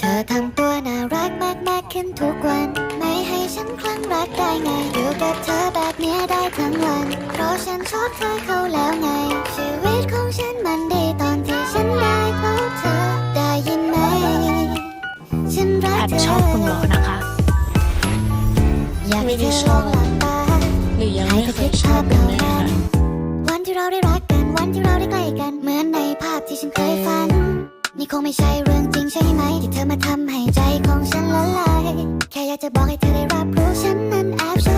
เธอทำตัวน่ารักมากมากๆขึ้นทุกวัน ไม่ให้ฉันคลั่งรักได้ไง อยู่กับเธอแบบเนี้ยได้ทั้งวัน เพราะฉันชอบเธอเขาแล้วไง ชีวิตของฉันมันดีตอนที่ฉันได้พบเธอได้ยินไหม ฉันรักแพทเธอชอบคุณหมอนะคะ อยากไม่ให้ได้เธอชอบลองหลับตาหรือยังไม่เคยชอบกันแน่ค่ะวันที่เราได้รักกัน วันที่เราได้ใกล้กัน เหมือนในภาพที่ฉันเคยฝันนี่ค งไม่ใช่เรื่องจริงใช่ไหม ที่เธอมาทำให้ใจของฉันละลาย แค่อยากจะบอกให้เธอได้รับรู้ฉันนั้นแอบชอบ